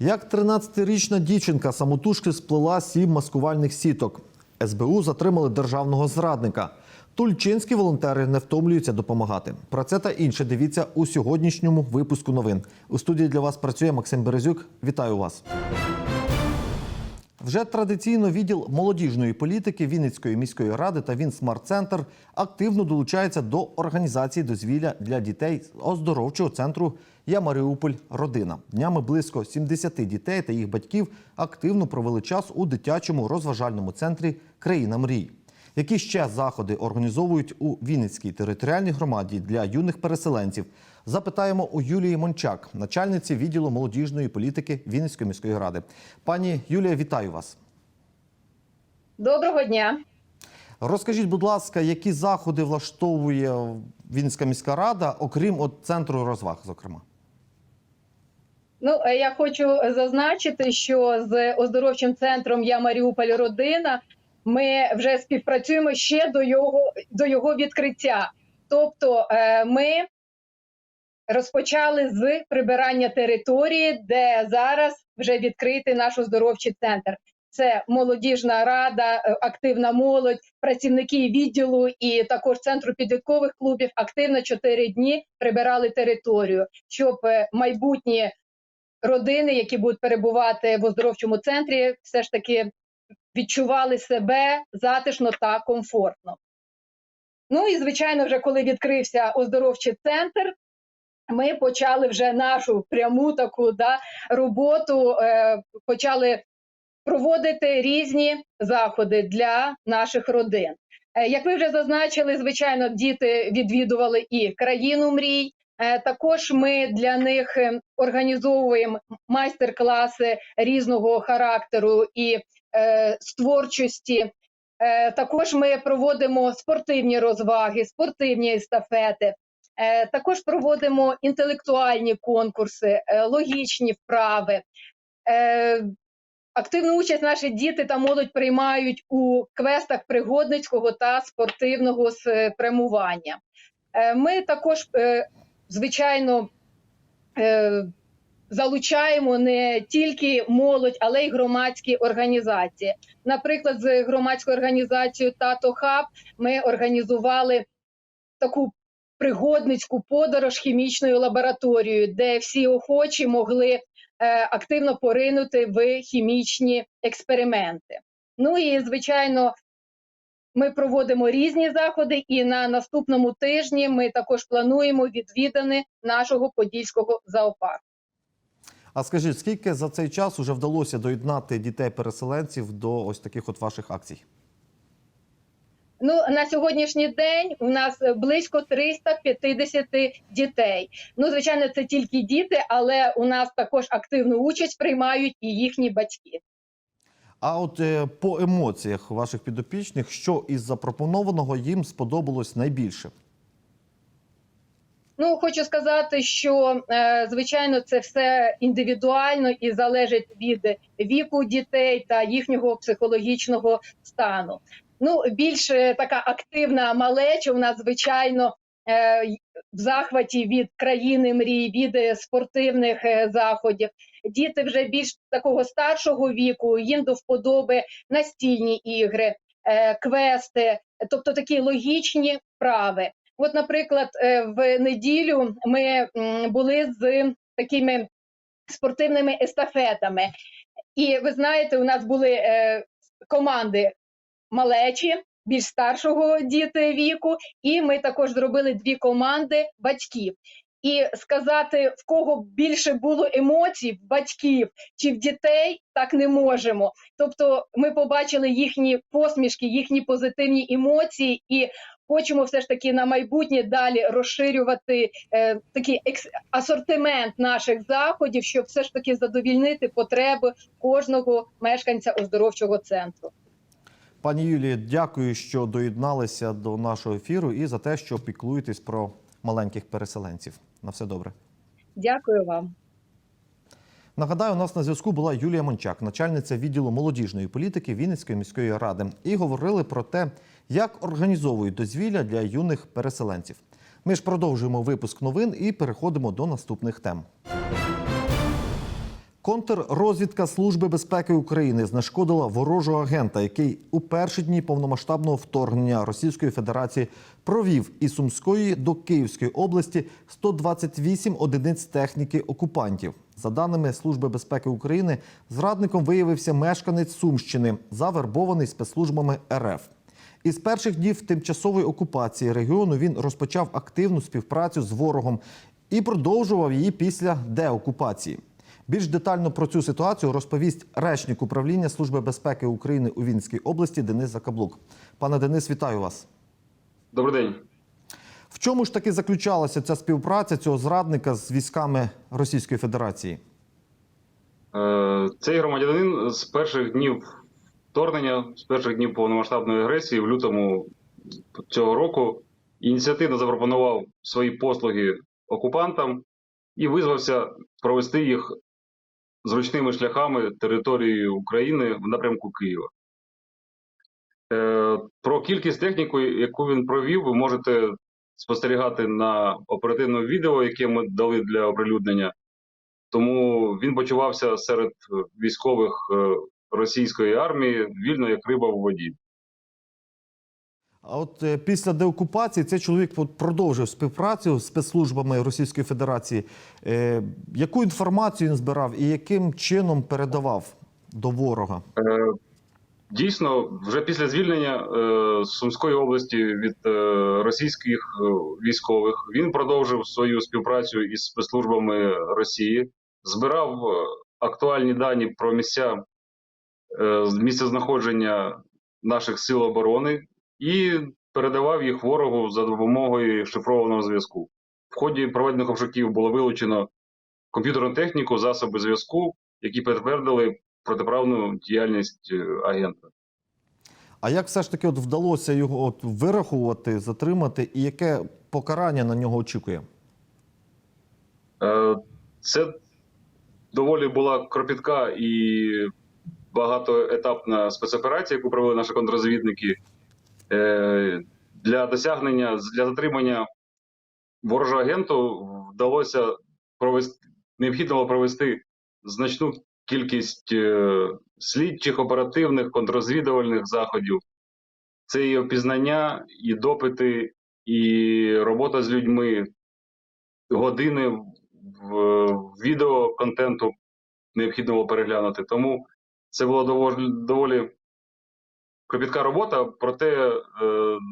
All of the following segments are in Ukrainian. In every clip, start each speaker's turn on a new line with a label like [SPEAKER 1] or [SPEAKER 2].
[SPEAKER 1] Як 13-річна дівчинка самотужки сплела сім маскувальних сіток. СБУ затримали державного зрадника. Тульчинські волонтери не втомлюються допомагати. Про це та інше дивіться у сьогоднішньому випуску новин. У студії для вас працює Максим Березюк. Вітаю вас. Вже традиційно відділ молодіжної політики Вінницької міської ради та Вінсмарт-центр активно долучається до організації дозвілля для дітей з оздоровчого центру Я Маріуполь Родина. Днями близько 70 дітей та їх батьків активно провели час у дитячому розважальному центрі Країна мрій. Які ще заходи організовують у Вінницькій територіальній громаді для юних переселенців? Запитаємо у Юлії Мончак, начальниці відділу молодіжної політики Вінницької міської ради. Пані Юлія, вітаю вас.
[SPEAKER 2] Доброго дня.
[SPEAKER 1] Розкажіть, будь ласка, які заходи влаштовує Вінницька міська рада, окрім от центру розваг, зокрема?
[SPEAKER 2] Ну е, я хочу зазначити, що з оздоровчим центром Я Маріуполь Родина ми вже співпрацюємо ще до його до його відкриття. Тобто, е, ми розпочали з прибирання території, де зараз вже відкритий наш оздоровчий центр. Це молодіжна рада, е, активна молодь, працівники відділу і також центру підліткових клубів активно чотири дні прибирали територію, щоб е, майбутні родини, які будуть перебувати в оздоровчому центрі, все ж таки відчували себе затишно та комфортно. Ну і звичайно, вже коли відкрився оздоровчий центр, ми почали вже нашу пряму таку да, роботу, е, почали проводити різні заходи для наших родин. Е, Як ви вже зазначили, звичайно, діти відвідували і країну мрій. Е, Також ми для них е, організовуємо майстер-класи різного характеру і з. Е, Також ми проводимо спортивні розваги, спортивні естафети. Також проводимо інтелектуальні конкурси, логічні вправи. Активну участь наші діти та молодь приймають у квестах пригодницького та спортивного спрямування. Ми також, звичайно, е, залучаємо не тільки молодь, але й громадські організації. Наприклад, з громадською організацією Тато Хаб ми організували таку пригодницьку подорож хімічною лабораторією, де всі охочі могли е, активно поринути в хімічні експерименти. Ну і звичайно, ми проводимо різні заходи, і на наступному тижні ми також плануємо відвідини нашого подільського зоопарку.
[SPEAKER 1] А скажіть, скільки за цей час вже вдалося доєднати дітей-переселенців до ось таких от ваших акцій?
[SPEAKER 2] Ну на сьогоднішній день у нас близько 350 дітей. Ну, звичайно, це тільки діти, але у нас також активну участь приймають і їхні батьки.
[SPEAKER 1] А от е, по емоціях ваших підопічних, що із запропонованого їм сподобалось найбільше?
[SPEAKER 2] Ну, хочу сказати, що е, звичайно це все індивідуально і залежить від віку дітей та їхнього психологічного стану. Ну, більш е, така активна малеча у нас, звичайно, в захваті від країни мрій, від спортивних заходів. Діти вже більш такого старшого віку, їм до вподоби настільні ігри, е, квести, тобто такі логічні вправи. От, наприклад, е, в неділю ми були з такими спортивними естафетами. І ви знаєте, у нас були е, команди малечі, більш старшого діти віку, і ми також зробили дві команди батьків. І сказати, в кого більше було емоцій, в батьків чи в дітей, так не можемо. Тобто, ми побачили їхні посмішки, їхні позитивні емоції, і хочемо все ж таки на майбутнє далі розширювати е, такий асортимент наших заходів, щоб все ж таки задовільнити потреби кожного мешканця оздоровчого центру.
[SPEAKER 1] Пані Юлії, дякую, що доєдналися до нашого ефіру і за те, що піклуєтесь про маленьких переселенців. На все добре.
[SPEAKER 2] Дякую вам.
[SPEAKER 1] Нагадаю, у нас на зв'язку була Юлія Мончак, начальниця відділу молодіжної політики Вінницької міської ради, і говорили про те, як організовують дозвілля для юних переселенців. Ми ж продовжуємо випуск новин і переходимо до наступних тем. Контррозвідка Служби безпеки України знешкодила ворожого агента, який у перші дні повномасштабного вторгнення Російської Федерації провів із Сумської до Київської області 128 одиниць техніки окупантів. За даними Служби безпеки України, зрадником виявився мешканець Сумщини, завербований спецслужбами РФ. Із перших днів тимчасової окупації регіону він розпочав активну співпрацю з ворогом і продовжував її після деокупації. Більш детально про цю ситуацію розповість речник управління Служби безпеки України у Вінській області Денис Закаблук. Пане Денис, вітаю вас.
[SPEAKER 3] Добрий день.
[SPEAKER 1] В чому ж таки заключалася ця співпраця цього зрадника з військами Російської Федерації?
[SPEAKER 3] Е, Цей громадянин з перших днів вторгнення, з перших днів повномасштабної агресії в лютому цього року ініціативно запропонував свої послуги окупантам і визвався провести їх зручними шляхами територією України в напрямку Києва. Е, Про кількість техніки, яку він провів, ви можете спостерігати на оперативному відео, яке ми дали для оприлюднення. Тому він почувався серед військових е, російської армії вільно як риба в воді.
[SPEAKER 1] А от е, після деокупації цей чоловік продовжив співпрацю з спецслужбами Російської Федерації. Е, яку інформацію він збирав і яким чином передавав до ворога?
[SPEAKER 3] Е, Дійсно, вже після звільнення Сумської області від російських військових він продовжив свою співпрацю із спецслужбами Росії, збирав актуальні дані про місця е, з- місцезнаходження наших сил оборони і передавав їх ворогу за допомогою шифрованого зв'язку. В ході проведених обшуків було вилучено комп'ютерну техніку, засоби зв'язку, які підтвердили протиправну діяльність е, агента.
[SPEAKER 1] А як все ж таки от вдалося його от вирахувати, затримати, і яке покарання на нього очікує?
[SPEAKER 3] Е, Це доволі була кропітка і багатоетапна спецоперація, яку провели наші контррозвідники. Е, Для досягнення, для затримання ворожого агенту вдалося провести, необхідно було провести значну кількість е, слідчих, оперативних, контррозвідувальних заходів. Це і опізнання, і допити, і робота з людьми, години в відео контенту необхідно було переглянути. Тому це була доволі, доволі кропітка робота, проте е,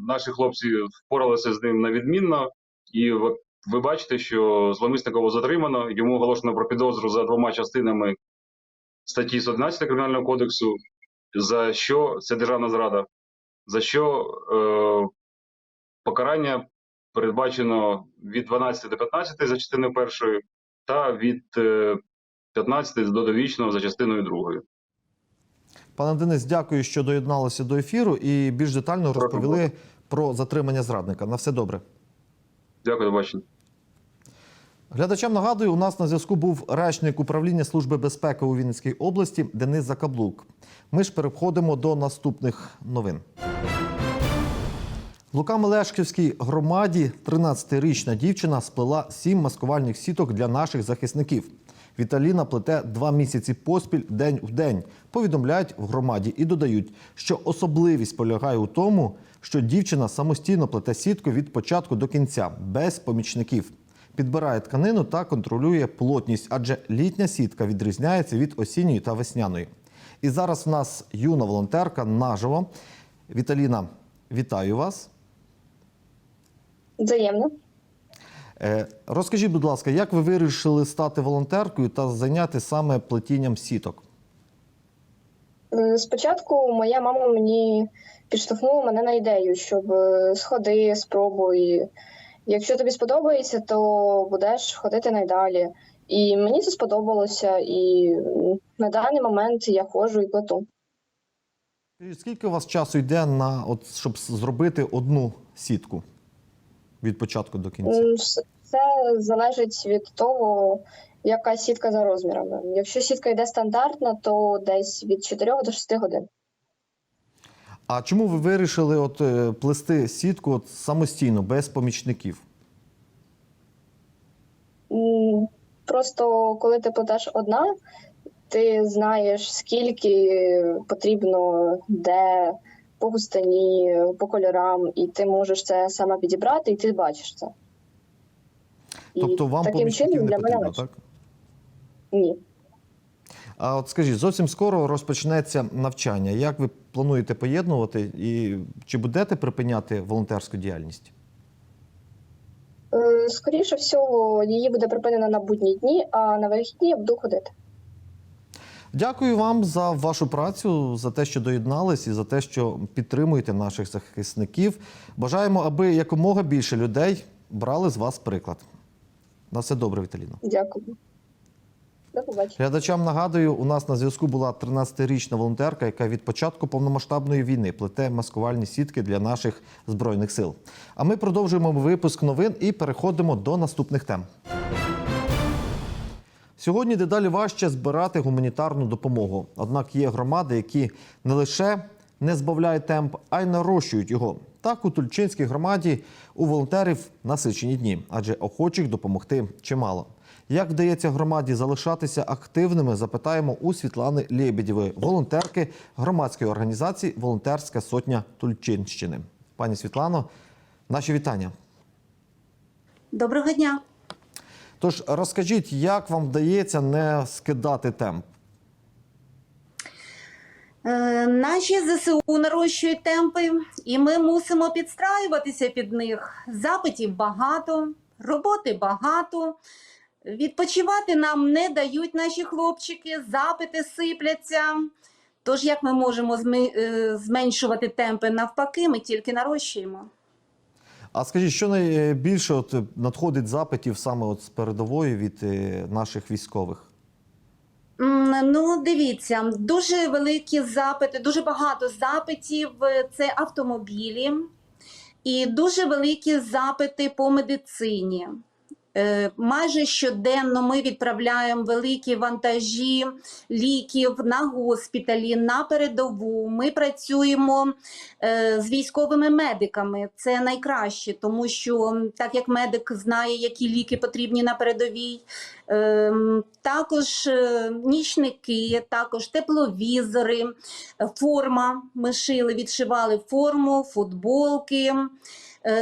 [SPEAKER 3] наші хлопці впоралися з ним на відмінно, і ви, бачите, що зловмисника затримано, йому оголошено про підозру за двома частинами статті 111 Кримінального кодексу, за що це державна зрада, за що е, покарання передбачено від 12 до 15 за частиною першою, та від е, 15 до довічного за частиною другою.
[SPEAKER 1] Пане Денис, дякую, що доєдналися до ефіру і більш детально розповіли про затримання зрадника. На все добре.
[SPEAKER 3] Дякую, до бачення.
[SPEAKER 1] Глядачам нагадую, у нас на зв'язку був речник управління Служби безпеки у Вінницькій області Денис Закаблук. Ми ж переходимо до наступних новин. В Лука-Мелешківській громаді 13-річна дівчина сплела сім маскувальних сіток для наших захисників. Віталіна плете два місяці поспіль день в день. Повідомляють в громаді і додають, що особливість полягає у тому, що дівчина самостійно плете сітку від початку до кінця, без помічників. Підбирає тканину та контролює плотність, адже літня сітка відрізняється від осінньої та весняної. І зараз в нас юна волонтерка наживо. Віталіна, вітаю вас.
[SPEAKER 4] Взаємно.
[SPEAKER 1] Е, Розкажіть, будь ласка, як ви вирішили стати волонтеркою та зайняти саме плетінням сіток?
[SPEAKER 4] Е, Спочатку моя мама мені підштовхнула мене на ідею, щоб е, сходи, спробуй. Якщо тобі сподобається, то будеш ходити найдалі. І мені це сподобалося, і на даний момент я ходжу і плету.
[SPEAKER 1] Скільки у вас часу йде на от, щоб зробити одну сітку від початку до кінця?
[SPEAKER 4] Це залежить від того, яка сітка за розмірами. Якщо сітка йде стандартна, то десь від 4 до 6 годин.
[SPEAKER 1] А чому ви вирішили от, е, плести сітку от, самостійно, без помічників?
[SPEAKER 4] Просто коли ти плетеш одна, ти знаєш, скільки потрібно, де по густині, по кольорам, і ти можеш це саме підібрати, і ти бачиш це. І
[SPEAKER 1] Тобто вам
[SPEAKER 4] таким чином для мене
[SPEAKER 1] потрібно, так?
[SPEAKER 4] Ні.
[SPEAKER 1] А от скажіть, зовсім скоро розпочнеться навчання. Як ви плануєте поєднувати і чи будете припиняти волонтерську діяльність?
[SPEAKER 4] Е, Скоріше всього, її буде припинена на будні дні, а на вихідні я буду ходити.
[SPEAKER 1] Дякую вам за вашу працю, за те, що доєднались, і за те, що підтримуєте наших захисників. Бажаємо, аби якомога більше людей брали з вас приклад. На все добре, Віталіно.
[SPEAKER 4] Дякую. До побачення.
[SPEAKER 1] Глядачам нагадую, у нас на зв'язку була 13-річна волонтерка, яка від початку повномасштабної війни плете маскувальні сітки для наших збройних сил. А ми продовжуємо випуск новин і переходимо до наступних тем. Сьогодні дедалі важче збирати гуманітарну допомогу. Однак є громади, які не лише не збавляють темп, а й нарощують його. Так у Тульчинській громаді у волонтерів насичені дні, адже охочих допомогти чимало. Як вдається громаді залишатися активними, запитаємо у Світлани Лєбєдєвої, волонтерки громадської організації Волонтерська сотня Тульчинщини. Пані Світлано, наші вітання.
[SPEAKER 5] Доброго дня.
[SPEAKER 1] Тож розкажіть, як вам вдається не скидати темп?
[SPEAKER 5] Е, наші ЗСУ нарощують темпи, і ми мусимо підстраюватися під них. Запитів багато, роботи багато. Відпочивати нам не дають наші хлопчики, запити сипляться. Тож як ми можемо е, зменшувати темпи навпаки, ми тільки нарощуємо.
[SPEAKER 1] А скажіть, що найбільше от надходить запитів саме от з передової від е, наших військових?
[SPEAKER 5] Ну, дивіться, дуже великі запити, дуже багато запитів е, це автомобілі, і дуже великі запити по медицині. Е, Майже щоденно ми відправляємо великі вантажі ліків на госпіталі, на передову. Ми працюємо е, з військовими медиками. Це найкраще, тому що так як медик знає, які ліки потрібні на передовій, Ем, Також е, нічники, також тепловізори, форма. Ми шили, відшивали форму, футболки.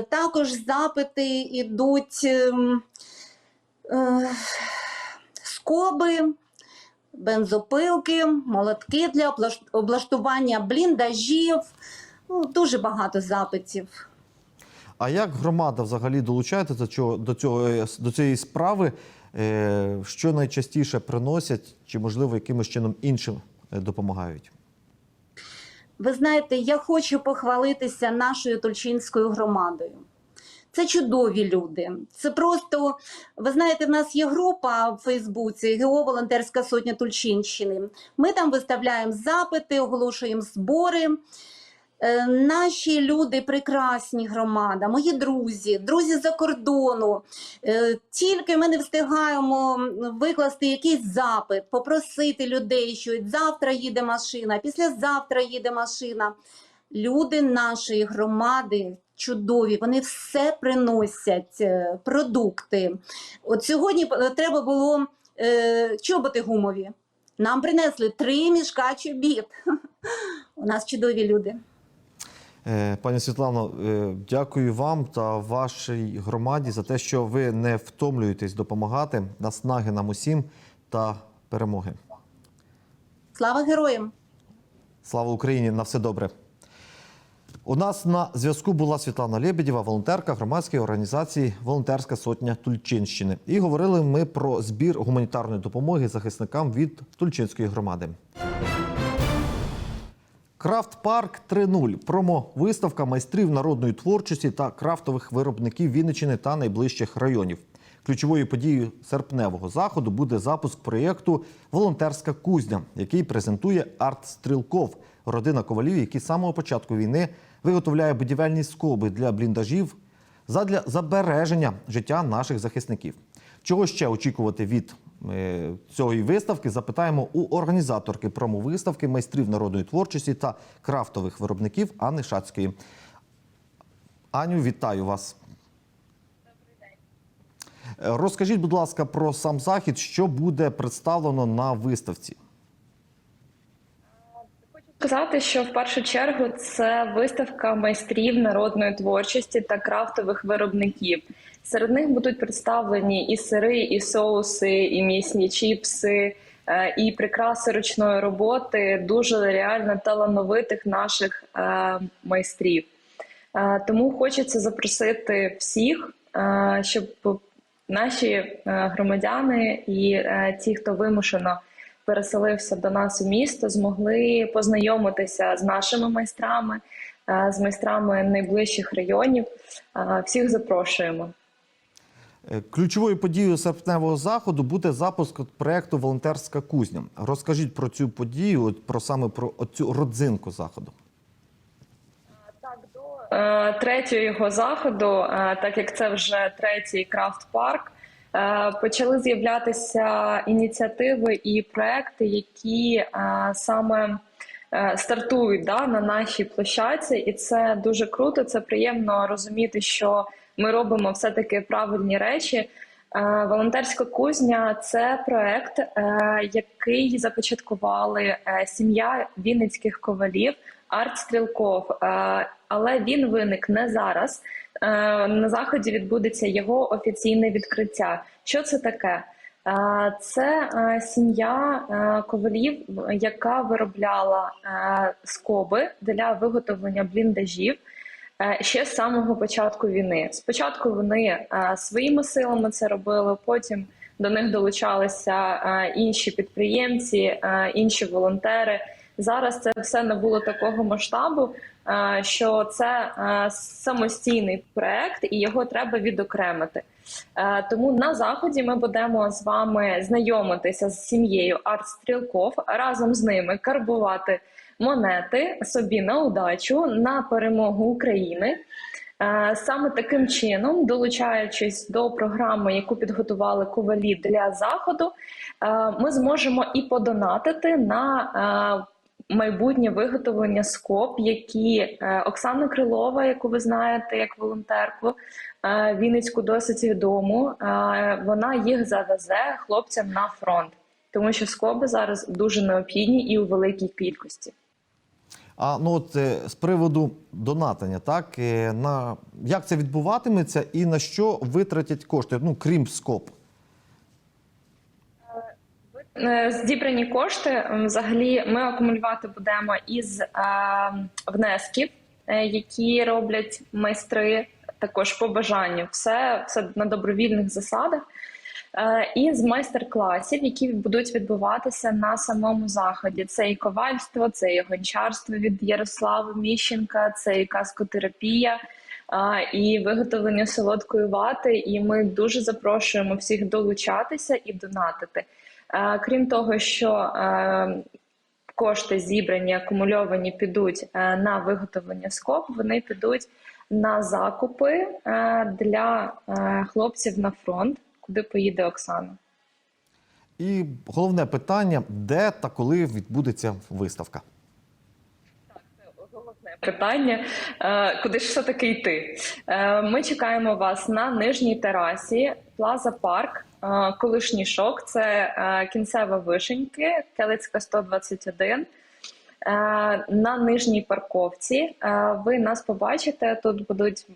[SPEAKER 5] Також запити йдуть ем, скоби, бензопилки, молотки для облаштування бліндажів. Ну, дуже багато запитів.
[SPEAKER 1] А як громада взагалі долучається до цього до цього е, до цієї справи? Е, Що найчастіше приносять, чи можливо якимось чином іншим е, допомагають?
[SPEAKER 5] Ви знаєте, я хочу похвалитися нашою Тульчинською громадою. Це чудові люди. Це просто, ви знаєте, в нас є група в Фейсбуці ГО Волонтерська сотня Тульчинщини. Ми там виставляємо запити, оголошуємо збори. Е, Наші люди прекрасні громада, мої друзі, друзі за кордону. Е, Тільки ми не встигаємо викласти якийсь запит, попросити людей, що завтра їде машина, післязавтра їде машина. Люди нашої громади чудові, вони все приносять, е, продукти. От сьогодні е, треба було е, чоботи гумові. Нам принесли три мішка чобіт. У нас чудові люди.
[SPEAKER 1] Е, Пані Світлано, дякую вам та вашій громаді за те, що ви не втомлюєтесь допомагати. Наснаги нам усім та перемоги.
[SPEAKER 5] Слава героям!
[SPEAKER 1] Слава Україні! На все добре. У нас на зв'язку була Світлана Лебедєва, волонтерка громадської організації Волонтерська сотня Тульчинщини. І говорили ми про збір гуманітарної допомоги захисникам від Тульчинської громади. Крафт Парк 3.0. промо-виставка майстрів народної творчості та крафтових виробників Вінниччини та найближчих районів. Ключовою подією серпневого заходу буде запуск проєкту Волонтерська кузня, який презентує арт Стрілков, родина ковалів, які з самого початку війни виготовляє будівельні скоби для бліндажів задля забереження життя наших захисників. Чого ще очікувати від е, цієї виставки? Запитаємо у організаторки промовиставки майстрів народної творчості та крафтових виробників Анни Шацької. Аню, вітаю вас. Е, Розкажіть, будь ласка, про сам захід, що буде представлено на виставці.
[SPEAKER 6] Сказати, що в першу чергу це виставка майстрів народної творчості та крафтових виробників. Серед них будуть представлені і сири, і соуси, і м'ясні чіпси, е, і прикраси ручної роботи, дуже реально талановитих наших е, майстрів. Е, Тому хочеться запросити всіх, щоб наші громадяни і ті, хто вимушено переселився до нас у місто, змогли познайомитися з нашими майстрами, е, з майстрами найближчих районів. Е, Всіх запрошуємо.
[SPEAKER 1] Е, Ключовою подією серпневого заходу буде запуск проекту Волонтерська кузня. Розкажіть про цю подію, про саме про цю родзинку заходу.
[SPEAKER 6] Е, третього його заходу, так як це вже третій крафт парк, е, почали з'являтися ініціативи і проекти, які е, саме е, стартують да, на нашій площадці, і це дуже круто. Це приємно розуміти, що ми робимо все таки правильні речі. Е, Волонтерська кузня це проект, е, який започаткували е, сім'я вінницьких ковалів Арт Стрілков. Е, Але він виник не зараз. Е, На заході відбудеться його офіційне відкриття. Що це таке? Е, Це е, сім'я ковалів, яка виробляла скоби для виготовлення бліндажів ще з самого початку війни. Спочатку вони своїми силами це робили, потім до них долучалися інші підприємці, інші волонтери. Зараз це все набуло такого масштабу, е, що це е, самостійний проект, і його треба відокремити. Е, Тому на заході ми будемо з вами знайомитися з сім'єю Арт Стрілков, разом з ними карбувати монети собі на удачу на перемогу України. Саме таким чином, долучаючись до програми, яку підготували ковалі для заходу, ми зможемо і подонатити на майбутнє виготовлення скоб, які е, Оксана Крилова, яку ви знаєте як волонтерку, е, Вінницьку досить відому. е, Вона їх завезе хлопцям на фронт, тому що скоби зараз дуже необхідні і у великій кількості.
[SPEAKER 1] А ну от з приводу донатення, так на як це відбуватиметься і на що витратять кошти? Ну крім скоп.
[SPEAKER 6] Е, Зібрані кошти взагалі ми акумулювати будемо із е, внесків, е, які роблять майстри також по бажанню. Все, все на добровільних засадах. І з майстер-класів, які будуть відбуватися на самому заході. Це і ковальство, це і гончарство від Ярослава Міщенка, це і каскотерапія, і виготовлення солодкої вати. І ми дуже запрошуємо всіх долучатися і донатити. Крім того, що кошти зібрані, акумульовані, підуть на виготовлення скоб, вони підуть на закупи для хлопців на фронт, куди поїде Оксана.
[SPEAKER 1] І головне питання: де та коли відбудеться виставка?
[SPEAKER 6] Питання, куди ж все-таки йти? Е, Ми чекаємо вас на нижній терасі Плаза Парк, колишній шок. Це е, кінцева вишеньки, Келицька 121. Е, На нижній парковці Е, ви нас побачите. Тут будуть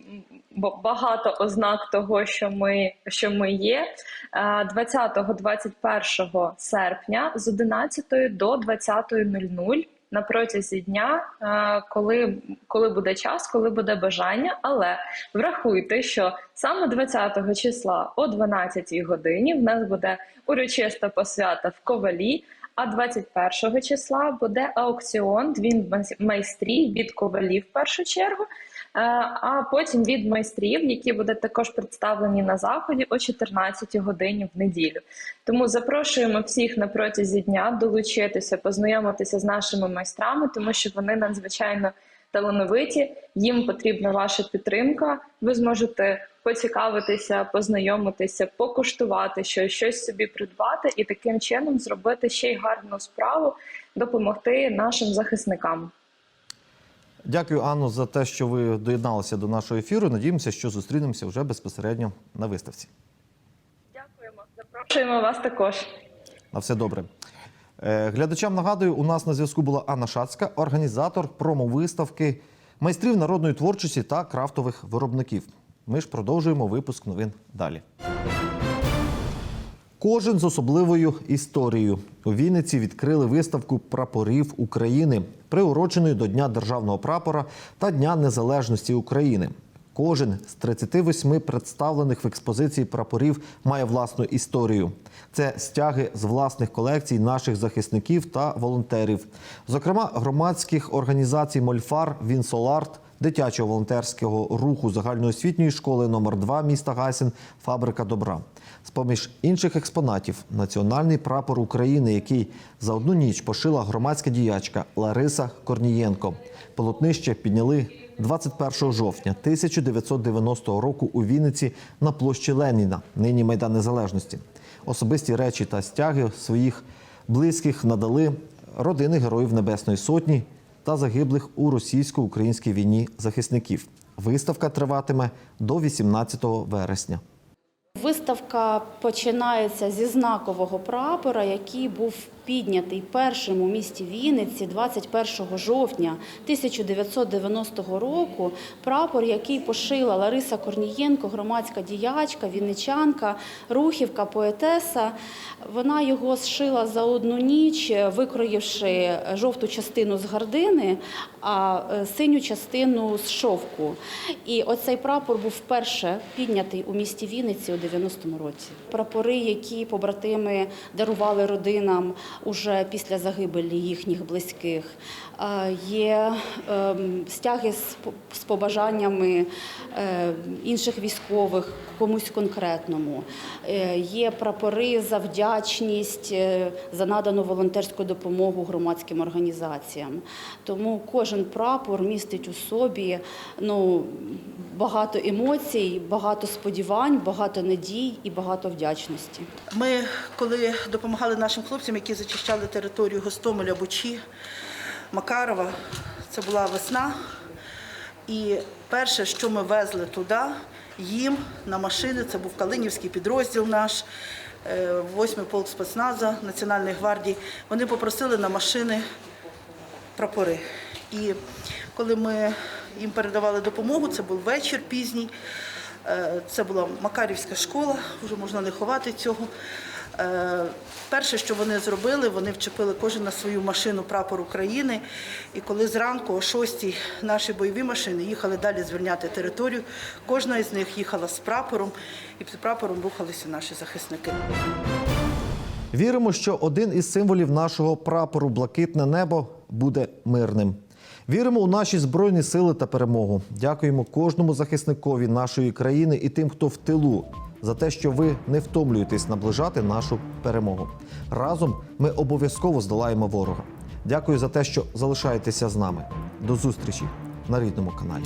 [SPEAKER 6] багато ознак того, що ми, що ми є. Е, 20-21 серпня з 11 до 20.00 на протязі дня, е, коли, коли буде час, коли буде бажання. Але врахуйте, що саме 20 числа о 12 годині в нас буде урочиста посвята в ковалі. А 21 числа буде аукціон двін майстрів від ковалів в першу чергу, а потім від майстрів, які будуть також представлені на заході о 14 годині в неділю. Тому запрошуємо всіх на протязі дня долучитися, познайомитися з нашими майстрами, тому що вони надзвичайно талановиті, їм потрібна ваша підтримка. Ви зможете поцікавитися, познайомитися, покуштувати щось, щось собі придбати і таким чином зробити ще й гарну справу, допомогти нашим захисникам.
[SPEAKER 1] Дякую, Анно, за те, що ви доєдналися до нашого ефіру. Надіємося, що зустрінемося вже безпосередньо на виставці.
[SPEAKER 6] Дякуємо, запрошуємо вас також.
[SPEAKER 1] На все добре. Е, Глядачам нагадую, у нас на зв'язку була Анна Шацька, організатор промовиставки майстрів народної творчості та крафтових виробників. Ми ж продовжуємо випуск новин далі. Кожен з особливою історією. У Вінниці відкрили виставку прапорів України, приуроченої до Дня державного прапора та Дня Незалежності України. Кожен з 38 представлених в експозиції прапорів має власну історію. Це стяги з власних колекцій наших захисників та волонтерів, зокрема громадських організацій Мольфар, Вінсоларт, дитячого волонтерського руху загальноосвітньої школи номер 2 міста Гайсен Фабрика добра. З поміж інших експонатів національний прапор України, який за одну ніч пошила громадська діячка Лариса Корнієнко. Полотнище підняли 21 жовтня 1990 року у Вінниці на площі Леніна, нині Майдан Незалежності. Особисті речі та стяги своїх близьких надали родини Героїв Небесної Сотні та загиблих у російсько-українській війні захисників. Виставка триватиме до 18 вересня.
[SPEAKER 7] Виставка починається зі знакового прапора, який був піднятий першим у місті Вінниці 21 жовтня 1990 року. Прапор, який пошила Лариса Корнієнко, громадська діячка, вінничанка, рухівка, поетеса. Вона його зшила за одну ніч, викроївши жовту частину з гардини, а е, синю частину з шовку. І оцей прапор був вперше піднятий у місті Вінниці у 90-му році. Прапори, які побратими дарували родинам уже після загибелі їхніх близьких. Є ем, стяги з побажаннями е, інших військових комусь конкретному. Е, Є прапори за вдячність е, за надану волонтерську допомогу громадським організаціям. Тому кожен прапор містить у собі ну, багато емоцій, багато сподівань, багато надій і багато вдячності.
[SPEAKER 8] Ми, коли допомагали нашим хлопцям, які зачищали територію Гостомеля, Бучі, Макарова, це була весна. І перше, що ми везли туди, їм на машини, це був Калинівський підрозділ наш, е, 8-й полк спецназа Національної гвардії, вони попросили на машини прапори. І коли ми їм передавали допомогу, це був вечір пізній. Е, Це була Макарівська школа, вже можна не ховати цього. Е, Перше, що вони зробили, вони вчепили кожен на свою машину прапор України. І коли зранку о 6 наші бойові машини їхали далі звільняти територію, кожна із них їхала з прапором, і під прапором рухалися наші захисники.
[SPEAKER 1] Віримо, що один із символів нашого прапору блакитне небо буде мирним. Віримо у наші збройні сили та перемогу. Дякуємо кожному захисникові нашої країни і тим, хто в тилу, за те, що ви не втомлюєтесь наближати нашу перемогу. Разом ми обов'язково здолаємо ворога. Дякую за те, що залишаєтеся з нами. До зустрічі на рідному каналі.